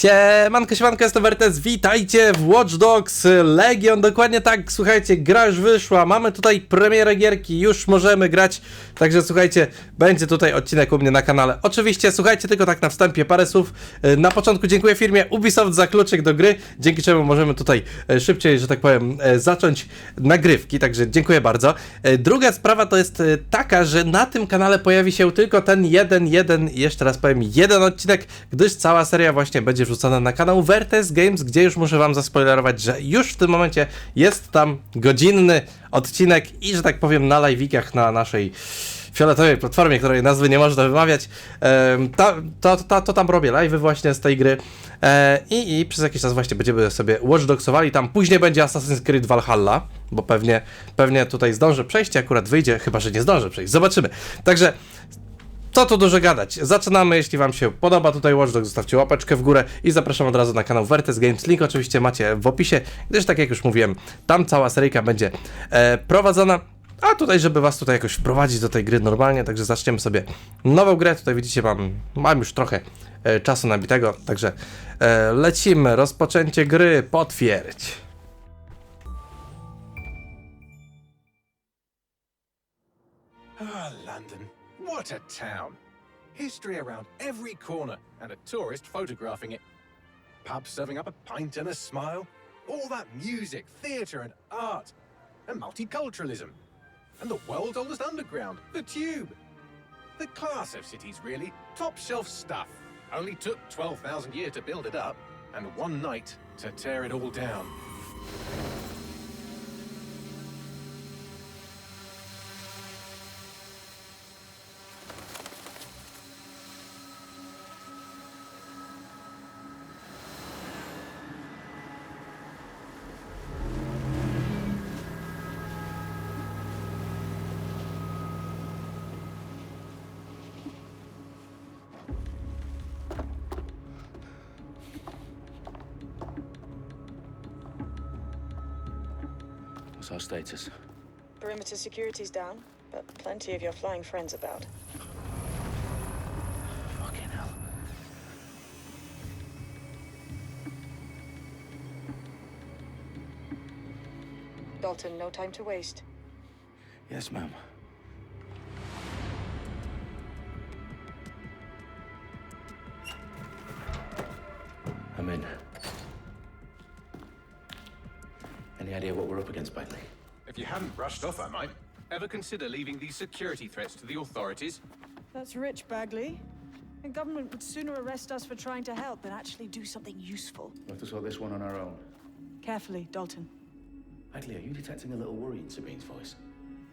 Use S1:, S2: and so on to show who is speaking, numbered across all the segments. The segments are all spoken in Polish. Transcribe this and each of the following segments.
S1: Siemanko, siemanko, jestem Wertes, witajcie w Watch Dogs Legion, dokładnie tak, słuchajcie, gra już wyszła, mamy tutaj premierę gierki, już możemy grać, także słuchajcie, będzie tutaj odcinek u mnie na kanale. Oczywiście, słuchajcie, tylko tak na wstępie parę słów, na początku dziękuję firmie Ubisoft za kluczyk do gry, dzięki czemu możemy tutaj e, szybciej, że tak powiem, e, zacząć nagrywki, także dziękuję bardzo. E, Druga sprawa to jest taka, że na tym kanale pojawi się tylko ten jeden, jeden, jeszcze raz powiem, jeden odcinek, gdyż cała seria właśnie będzie wrzucona na kanał Vertes Games, gdzie już muszę wam zaspoilerować, że już w tym momencie jest tam godzinny odcinek i, że tak powiem, na live'ikach na naszej fioletowej platformie, której nazwy nie można wymawiać, ta, to, to, to tam robię live'y właśnie z tej gry. E, i, i przez jakiś czas właśnie będziemy sobie Watch Dogsowali, tam później będzie Assassin's Creed Valhalla, bo pewnie, pewnie tutaj zdążę przejść, akurat wyjdzie, chyba, że nie zdążę przejść, zobaczymy. Także co tu dużo gadać. Zaczynamy, jeśli Wam się podoba tutaj Watch zostawcie łapeczkę w górę i zapraszam od razu na kanał Vertes Games. Link oczywiście macie w opisie, gdyż tak jak już mówiłem, tam cała seryjka będzie e, prowadzona. A tutaj, żeby Was tutaj jakoś wprowadzić do tej gry normalnie, także zaczniemy sobie nową grę. Tutaj widzicie, mam, mam już trochę e, czasu nabitego, także e, lecimy. Rozpoczęcie gry, potwierdź.
S2: What a town. History around every corner and a tourist photographing it. Pubs serving up a pint and a smile. All that music, theatre, and art. And multiculturalism. And the world's oldest underground, the Tube. The class of cities, really. Top shelf stuff. Only took 12,000 years to build it up, and one night to tear it all down.
S3: What's our status?
S4: Perimeter security's down, but plenty of your flying friends about.
S3: Fucking hell.
S4: Dalton, no time to waste.
S3: Yes, ma'am.
S2: You hadn't brushed off, I might. Ever consider leaving these security threats to the authorities?
S5: That's rich, Bagley. The government would sooner arrest us for trying to help than actually do something useful.
S3: We have to sort this one on our own.
S5: Carefully, Dalton.
S3: Bagley, are you detecting a little worry in Sabine's voice?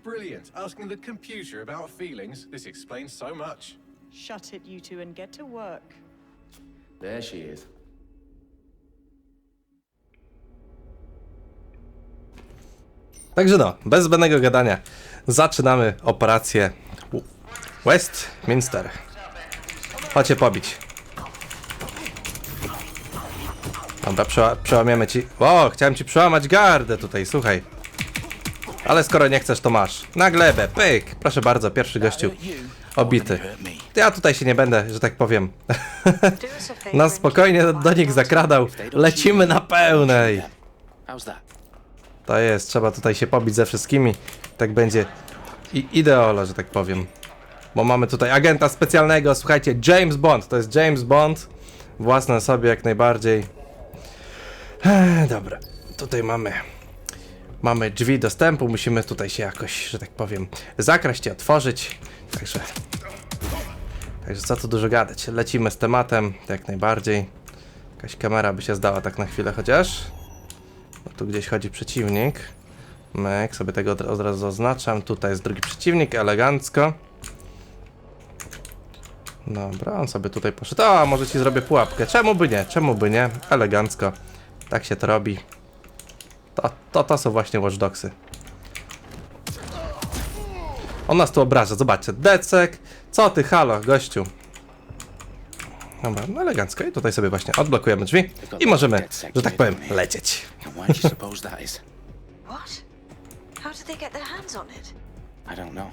S2: Brilliant. Asking the computer about feelings. This explains so much.
S5: Shut it, you two, and get to work.
S3: There she is.
S1: Także no, bez zbędnego gadania, zaczynamy operację Westminster. Chodźcie pobić. Dobra, przeła przełamiemy ci... O, chciałem ci przełamać gardę tutaj, słuchaj. Ale skoro nie chcesz, to masz. Na glebę, pyk. Proszę bardzo, pierwszy gościu obity. Ja tutaj się nie będę, że tak powiem,
S4: Do us a favor
S1: na
S4: and
S1: spokojnie do nich zakradał. Lecimy na pełnej. To jest, trzeba tutaj się pobić ze wszystkimi. Tak będzie i ideolo, że tak powiem. Bo mamy tutaj agenta specjalnego, słuchajcie, James Bond. To jest James Bond. Własne sobie jak najbardziej. Ech, dobra, tutaj mamy. Mamy drzwi dostępu, musimy tutaj się jakoś, że tak powiem, zakraść i otworzyć. Także. Także co tu dużo gadać. Lecimy z tematem, jak najbardziej. Jakaś kamera by się zdała tak na chwilę chociaż. Tu gdzieś chodzi przeciwnik. Mek, sobie tego od, od razu oznaczam. Tutaj jest drugi przeciwnik, elegancko. Dobra, on sobie tutaj poszedł. O, może ci zrobię pułapkę. Czemu by nie? Czemu by nie? Elegancko. Tak się to robi. To, to, to są właśnie Watch Dogsy. On nas tu obraża, zobaczcie. Decek. Co ty, halo, gościu. Dobra, no elegancko. I tutaj sobie właśnie odblokujemy drzwi i możemy, że tak powiem, lecieć.
S3: And why do you suppose that is?
S4: What? How did they get their hands on it?
S3: I don't know.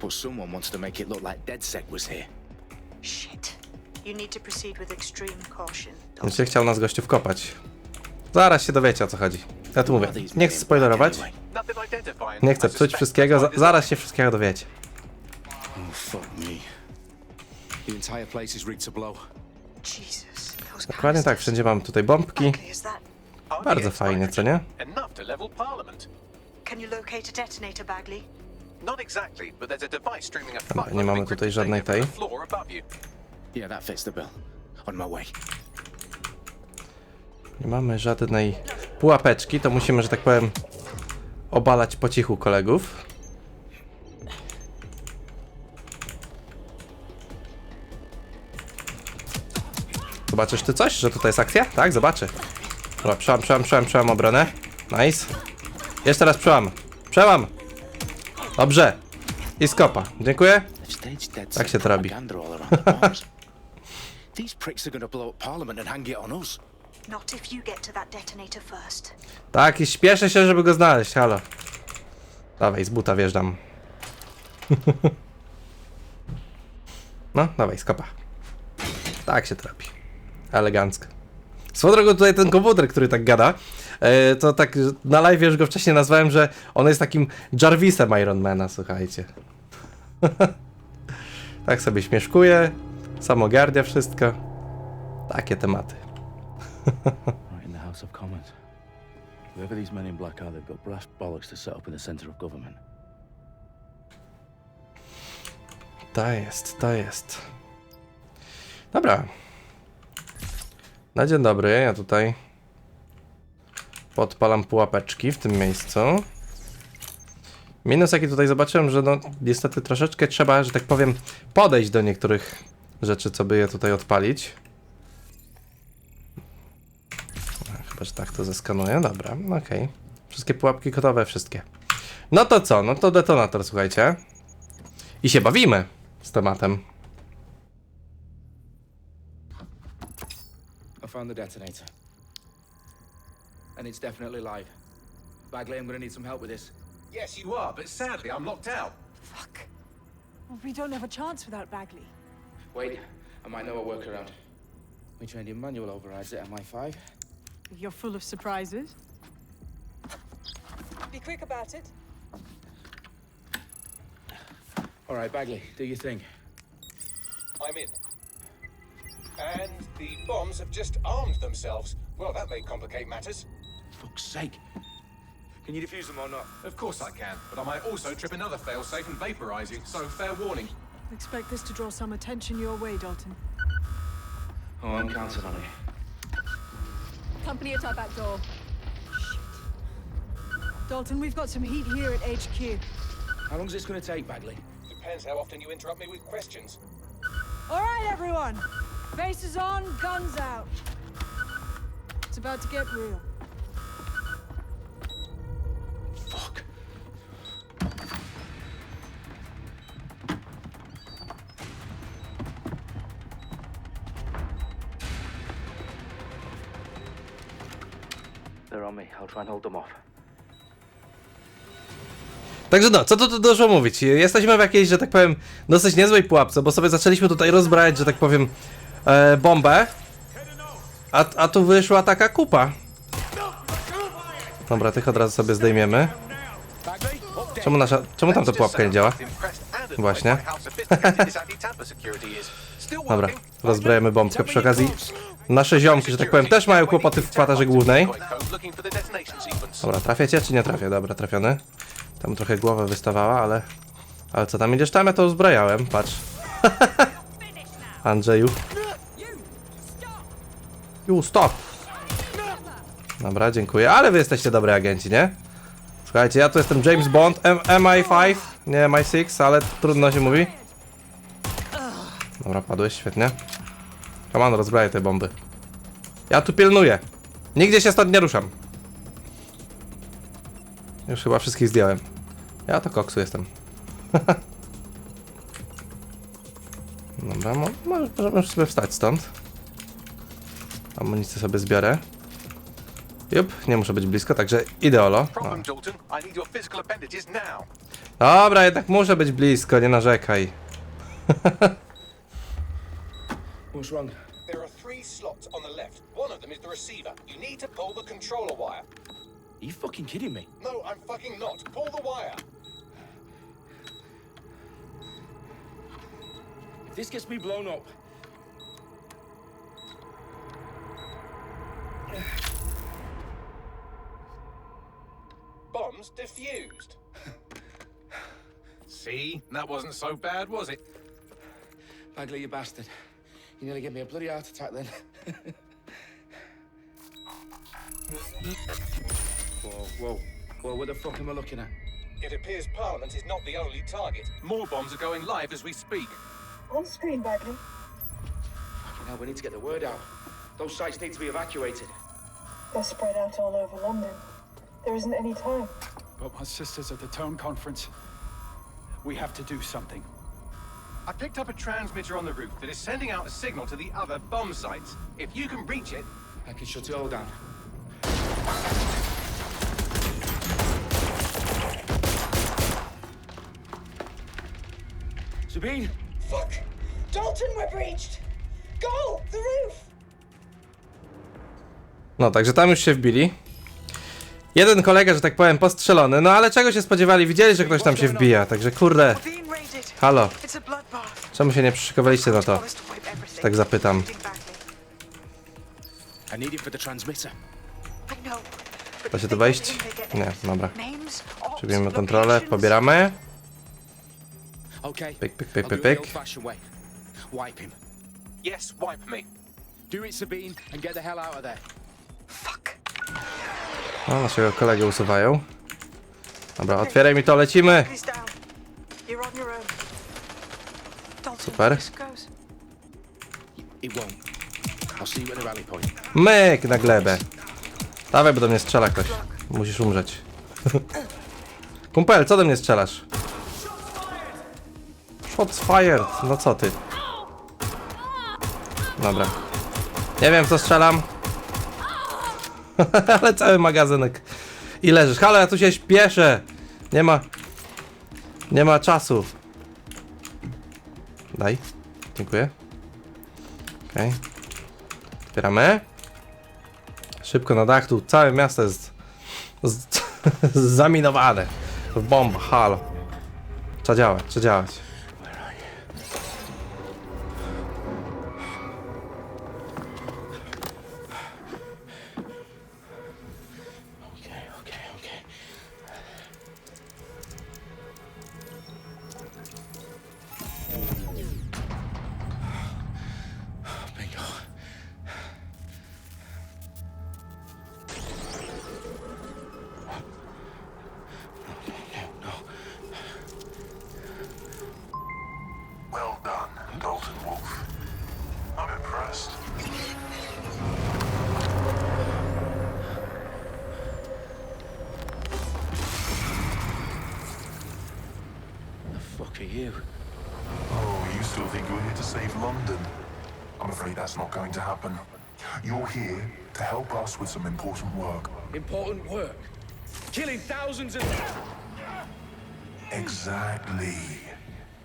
S3: But someone wants to make it look like DedSec was here.
S4: Shit. You need to proceed with extreme caution.
S1: Więc się chciał nas gościu wkopać. Zaraz się dowiecie o co chodzi. Ja tu mówię, nie chcę spoilerować,
S2: Nothing identifying.
S1: nie chcę psuć wszystkiego, za zaraz się wszystkiego dowiecie.
S3: Entire place is rigged to blow.
S4: Jesus. Those
S1: Dokładnie tak, wszędzie mamy tutaj bombki.
S4: Is that?
S1: Bardzo fajnie, co nie?
S2: Enough to level Parliament.
S4: Can you locate a detonator, Bagley?
S2: Not exactly, but there's a device streaming a
S1: Dobra,
S2: fuckload
S1: nie mamy tutaj żadnej tej.
S2: the floor above you.
S3: Yeah, that fits the bill. On my way.
S1: Nie mamy żadnej pułapeczki, to musimy, że tak powiem, obalać po cichu kolegów. Zobaczysz ty coś, że tutaj jest akcja? Tak, zobaczy. Dobra, przełam, przełam, przełam, przełam obronę. Nice. Jeszcze raz przełam. Przełam! Dobrze. I skopa. Dziękuję. Tak się to robi.
S3: propaganda all around the bombs. These pricks are gonna blow up Parliament and hang it on us.
S4: Not if you get to that detonator first.
S1: Tak, i śpieszę się, żeby go znaleźć, halo. Dawaj, z buta wjeżdżam. No, dawaj, skopa. Tak się to robi. Elegancko. Swoją drogą tutaj ten komputer, który tak gada, e, to tak na live już go wcześniej nazwałem, że on jest takim Jarvisem Ironmana, słuchajcie. tak sobie śmieszkuje, samogardia wszystko. Takie tematy.
S3: Whoever these men in black are, they've got brass bollocks to set up in the centre of government.
S1: To jest, to jest. Dobra. Na dzień dobry, ja tutaj podpalam pułapeczki w tym miejscu. Minus jaki tutaj zobaczyłem, że no niestety troszeczkę trzeba, że tak powiem, podejść do niektórych rzeczy, co by je tutaj odpalić. Chyba, że tak to zeskanuję. Dobra, okej. Wszystkie pułapki gotowe, wszystkie. No to co? No to detonator, słuchajcie. I się bawimy z tematem.
S6: Found the detonator. And it's definitely live. Bagley, I'm gonna need some help with this.
S2: Yes, you are, but sadly I'm locked out.
S5: Fuck. Well, we don't have a chance without Bagley.
S6: Wait, I might know a workaround. We trained in manual overrides at MI5.
S5: You're full of surprises. Be quick about it.
S6: All right, Bagley, do your thing.
S2: I'm in. And the bombs have just armed themselves. Well, that may complicate matters.
S3: For Fuck's sake.
S6: Can you defuse them or not?
S2: Of course I can, but I might also trip another failsafe and vaporize you, so fair warning.
S5: Expect this to draw some attention your way, Dalton.
S6: Oh, I'm counting on it.
S5: Company at our back door. Shit. Dalton, we've got some heat here at HQ.
S6: How long is this gonna take, Bagley?
S2: Depends how often you interrupt me with questions.
S5: All right, everyone. Faces on, guns out. It's about to get real.
S3: Fuck.
S6: They're on me. I'll try and hold them off.
S1: Także no, co tu, tu dużo mówić. Jesteśmy w jakiejś, że tak powiem, dosyć niezłej pułapce, bo sobie zaczęliśmy tutaj rozbrajać, że tak powiem, e, bombę. A, a tu wyszła taka kupa. Dobra, tych od razu sobie zdejmiemy. Czemu nasza, czemu tam ta pułapka nie działa? Właśnie. Dobra, rozbrajemy bombkę przy okazji. Nasze ziomki, że tak powiem, też mają kłopoty w kwaterze głównej. Dobra, trafiacie czy nie trafię? Dobra, trafiony. Tam trochę głowa wystawała, ale... Ale co tam idziesz tam? Ja to uzbrajałem, patrz. Andrzeju. You stop! Dobra, dziękuję. Ale wy jesteście dobry agenci, nie? Słuchajcie, ja tu jestem James Bond, M MI5, nie MI6, ale trudno się mówi. Dobra, padłeś, świetnie. Come on, rozbraję te bomby. Ja tu pilnuję. Nigdzie się stąd nie ruszam. Już chyba wszystkich zdjąłem. Ja to koksu jestem. Dobra, mo mo- możemy sobie wstać stąd. Amunicję sobie zbiorę. Jup, nie muszę być blisko, także ideolo. O.
S2: Problem, Dalton. I need your physical appendages now.
S1: Dobra, jednak muszę być blisko, nie narzekaj.
S6: What's wrong?
S2: There are three slots on the left. One of them is the receiver. You need to pull the controller wire.
S6: Are you fucking kidding me?
S2: No, I'm fucking not.
S6: This gets me blown up,
S2: Bombs defused. See? That wasn't so bad, was it?
S6: Bagley, you bastard. You nearly gave me a bloody heart attack then. whoa, whoa. Whoa, what the fuck am I looking at?
S2: It appears Parliament is not the only target. More bombs are going live as we speak.
S4: On screen, Bagley.
S6: Fucking hell, we need to get the word out. Those sites need to be evacuated.
S4: They're spread out all over London. There isn't any time.
S7: But my sister's at the Tone Conference. We have to do something.
S2: I picked up a transmitter on the roof that is sending out a signal to the other bomb sites. If you can reach it,
S6: I can shut it all down. Sabine!
S4: Fuck! Dalton, we're breached! Go! The roof!
S1: No, także tam już się wbili. Jeden kolega, że tak powiem, postrzelony, no ale czego się spodziewali? Widzieli, że ktoś tam się wbija, także kurde, halo, czemu się nie przyszykowaliście na to? Tak zapytam. Da się tu wejść? Nie, dobra. Przybijemy kontrolę, pobieramy.
S3: Okay.
S1: Pyk, pyk, pyk, pyk, pyk.
S3: the old-fashioned way. Wipe him.
S2: yes, wipe me.
S3: Do it, Sabine, and get the hell out of there.
S8: Fuck.
S1: No, naszego kolegę usuwają. Dobra, otwieraj mi to, lecimy! Super. Myk na glebę. Dawaj, bo do mnie strzela ktoś. Musisz umrzeć. Kumpel, co do mnie strzelasz? Shots fired. No co ty? Dobra. Nie wiem, co strzelam. Ale cały magazynek. I leżysz. Halo, ja tu się śpieszę. Nie ma... Nie ma czasu. Daj. Dziękuję. Okej. Otwieramy. Szybko na dach, tu całe miasto jest z, zaminowane. Bomba, halo. Trzeba działać, trzeba działać.
S9: Going to happen. You're here to help us with some important work.
S6: Important work. Killing thousands of.
S9: Exactly.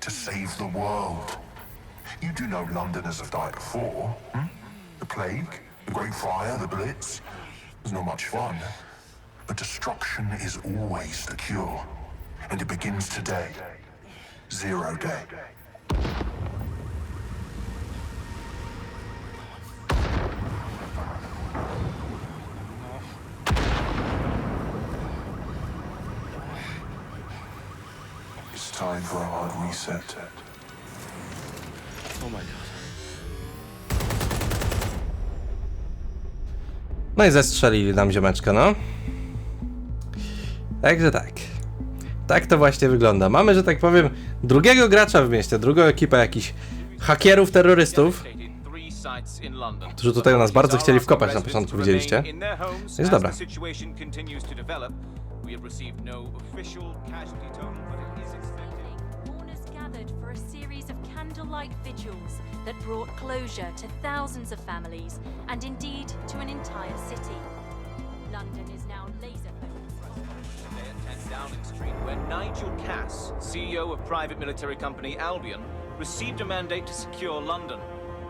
S9: To save the world. You do know Londoners have died before. Hmm? The plague, the Great Fire, the Blitz. It's not much fun. But destruction is always the cure. And it begins today. Zero day. Reset.
S3: Oh my god.
S1: No i zestrzelili nam ziomeczka, no. Także tak. Tak to właśnie wygląda. Mamy, że tak powiem, drugiego gracza w mieście, drugą ekipę jakichś hakierów, terrorystów, którzy tutaj u nas bardzo chcieli wkopać na początku, widzieliście. Jest dobra.
S10: Mourners gathered for a series of candlelight vigils that brought closure to thousands of families and indeed to an entire city. London is now laser focused.
S11: at 10 Downing Street, where Nigel Cass, CEO of private military company Albion, received a mandate to secure London.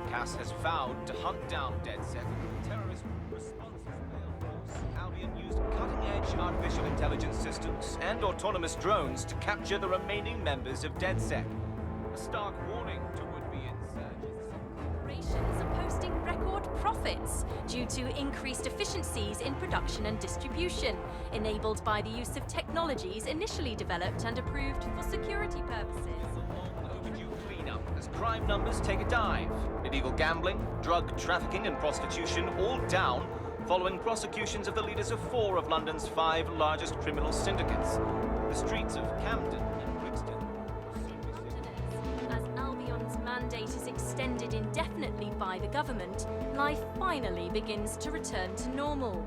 S11: Cass has vowed to hunt down responses failed Used cutting-edge artificial intelligence systems and autonomous drones to capture the remaining members of DedSec. A stark warning to would-be insurgents.
S10: Corporations are posting record profits due to increased efficiencies in production and distribution, enabled by the use of technologies initially developed and approved for security purposes.
S11: as crime numbers take a dive. Illegal gambling, drug trafficking, and prostitution all down following prosecutions of the leaders of four of London's five largest criminal syndicates. The streets of Camden and Brixton.
S10: As Albion's mandate is extended indefinitely by the government, life finally begins to return to normal.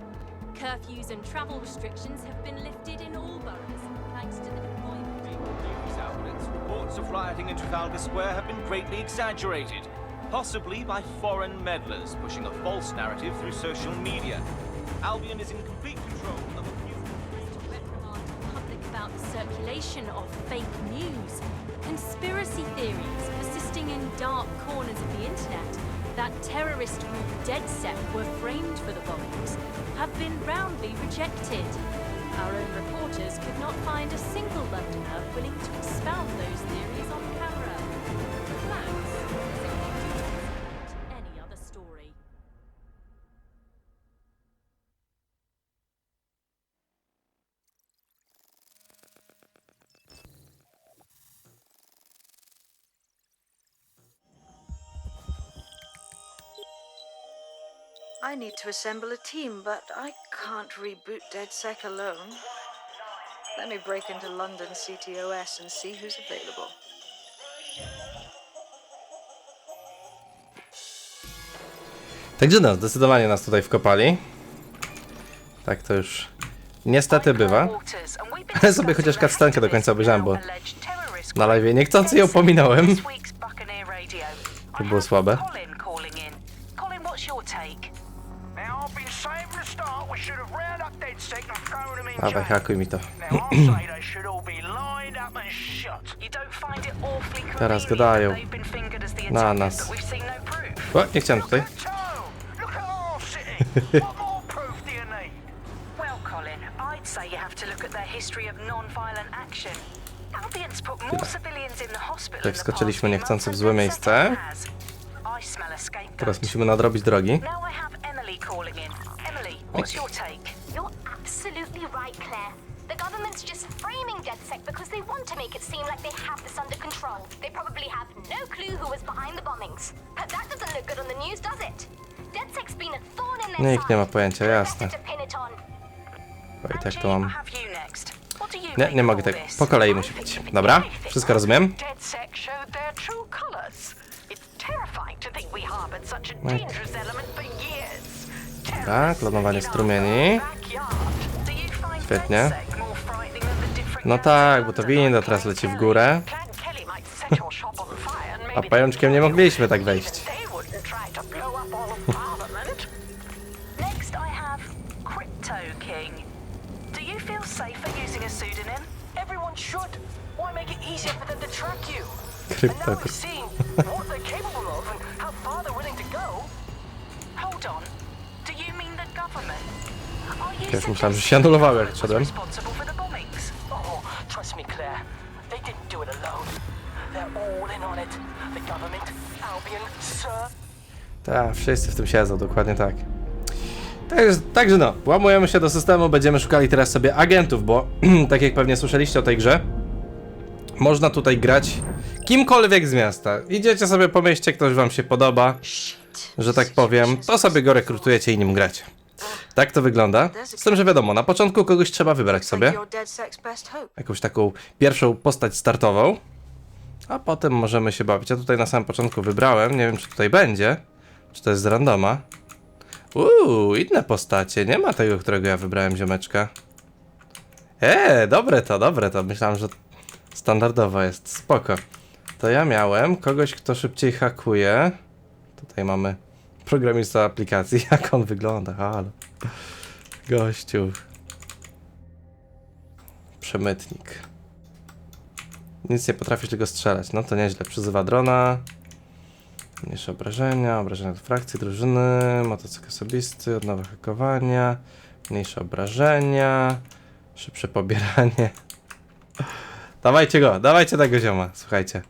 S10: Curfews and travel restrictions have been lifted in all boroughs, thanks to the deployment.
S11: News outlets, reports of rioting in Trafalgar Square have been greatly exaggerated, possibly by foreign meddlers pushing a false narrative through social media. Albion is in complete control of a few.
S10: to the public about the circulation of fake news, conspiracy theories persisting in dark corners of the internet that terrorist group DedSec were framed for the bombings have been roundly rejected. Our own reporters could not find a single Londoner willing to expound those theories
S8: I need to assemble a team, but I can't reboot DedSec alone. Let me break into London CTOS and see who's available.
S1: Także no, zdecydowanie nas tutaj wkopali. Tak to już niestety bywa. Ale sobie chociaż kadstankę do końca obejrzałem, bo na live niechcący ją pominąłem. To było słabe.
S8: Don't find it awfully
S1: Teraz gadają na nas. O, nie chciałem tutaj.
S12: Toe! Look at our city! what more proof do you need?
S1: Nikt
S13: side.
S1: nie ma pojęcia, jasne.
S13: on.
S1: Oj, tak to mam.
S8: I
S1: Nie, nie mogę tego. Po kolei musi być. Dobra, wszystko rozumiem. No i-. Tak, klonowanie strumieni. Świetnie. No tak, bo to winda teraz leci w górę. A pajączkiem nie mogliśmy tak wejść.
S12: All in on it. The government, Albion, Sir.
S1: Tak, wszyscy w tym siedzą, dokładnie tak. Także, także no, łamujemy się do systemu, będziemy szukali teraz sobie agentów, bo tak jak pewnie słyszeliście o tej grze, można tutaj grać kimkolwiek z miasta. Idziecie sobie po mieście, ktoś wam się podoba, że tak powiem, to sobie go rekrutujecie i nim gracie. Tak to wygląda. Z tym, że wiadomo, na początku kogoś trzeba wybrać sobie, jakąś taką pierwszą postać startową, a potem możemy się bawić. Ja tutaj na samym początku wybrałem, nie wiem czy tutaj będzie, czy to jest z randoma. Uuu, inne postacie, nie ma tego, którego ja wybrałem, ziomeczka. Eee, dobre to, dobre to, myślałem, że standardowo jest, spoko. To ja miałem kogoś, kto szybciej hakuje. Tutaj mamy programista aplikacji, jak on wygląda, halo. Gościu. Przemytnik. Nic nie potrafisz tylko strzelać. No to nieźle. Przyzywa drona. Mniejsze obrażenia, obrażenia do frakcji, drużyny, motocykl osobisty, odnowa hakowania, mniejsze obrażenia, szybsze pobieranie. Dawajcie go, dawajcie tego zioma, słuchajcie.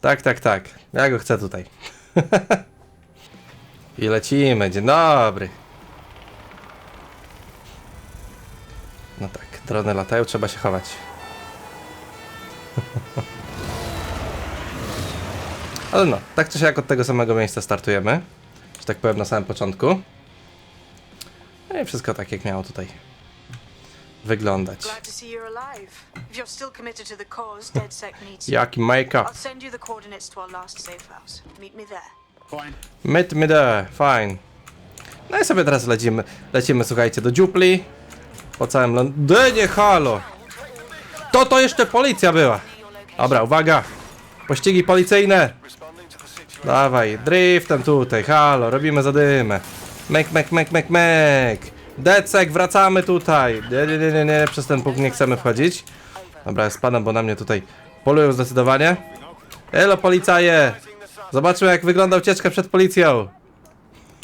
S1: Tak, tak, tak. Ja go chcę tutaj. I lecimy, dzień dobry. No tak, drony latają, trzeba się chować. Ale no, tak czy siak od tego samego miejsca startujemy. Że tak powiem na samym początku. No i wszystko tak jak miało tutaj wyglądać.
S8: Glad to see you're alive. If you're still committed to the cause, DedSec needs you.
S1: Jaki make-up.
S8: I'll send you the coordinates to our last safe house. Meet me there.
S7: Fine.
S1: Meet me there, fine. No i sobie teraz lecimy, lecimy słuchajcie, do dziupli. Po całym Londynie, halo. To to jeszcze policja była. Dobra, uwaga. Pościgi policyjne. Dawaj, driftem tutaj, halo, robimy zadymę. Mek, mek, mek, mek, mek. Decek, wracamy tutaj. Nie, nie, nie, nie, nie, przez ten punkt nie chcemy wchodzić. Dobra, spadam, bo na mnie tutaj polują zdecydowanie. Elo, policaje. Zobaczmy, jak wygląda ucieczka przed policją.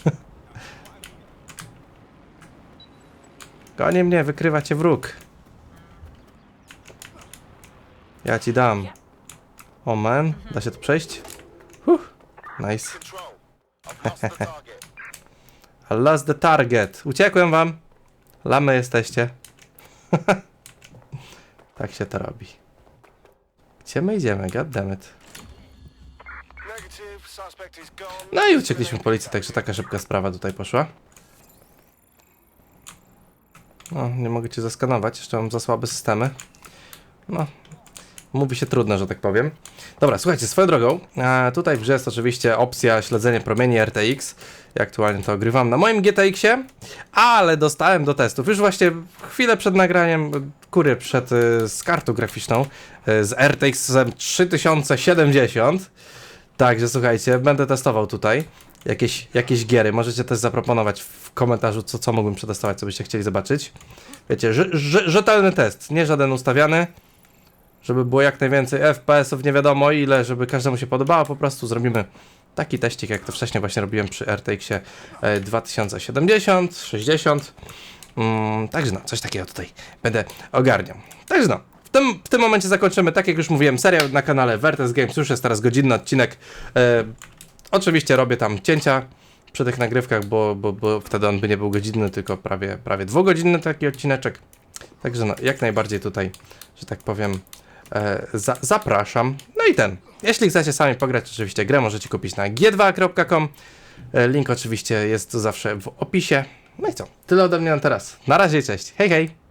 S1: Goni mnie, wykrywa cię wróg. Ja ci dam. O man, da się tu przejść? Huh. Nice. I lost the target. Uciekłem wam. Lamy jesteście. tak się to robi. Gdzie my idziemy? Goddammit. No i uciekliśmy policji, także taka szybka sprawa tutaj poszła. No, nie mogę cię zaskanować, jeszcze mam za słabe systemy. No, mówi się trudno, że tak powiem. Dobra, słuchajcie, swoją drogą, e, tutaj w grze jest oczywiście opcja śledzenie promieni RTX. Ja aktualnie to ogrywam na moim GTX-ie, ale dostałem do testów już właśnie chwilę przed nagraniem, kurier przed y, z kartą graficzną y, z RTX 3070. Także słuchajcie, będę testował tutaj jakieś, jakieś giery. Możecie też zaproponować w komentarzu, co, co mógłbym przetestować, co byście chcieli zobaczyć. Wiecie, rze- rze- rzetelny test, nie żaden ustawiany. Żeby było jak najwięcej FPS-ów, nie wiadomo ile, żeby każdemu się podobało, po prostu zrobimy taki teścik, jak to wcześniej właśnie robiłem przy RTX-ie e, 2070, 60. Mm, także no, coś takiego tutaj będę ogarniał. Także no, w tym, w tym momencie zakończymy, tak jak już mówiłem, serial na kanale Vertes Games, już jest teraz godzinny odcinek. E, oczywiście robię tam cięcia przy tych nagrywkach, bo, bo, bo wtedy on by nie był godzinny, tylko prawie, prawie dwugodzinny taki odcineczek. Także no, jak najbardziej tutaj, że tak powiem, e, za, zapraszam. No i ten, jeśli chcecie sami pograć oczywiście grę, możecie kupić na g2.com. E, Link oczywiście jest zawsze w opisie. No i co, tyle ode mnie na teraz. Na razie, cześć, hej hej!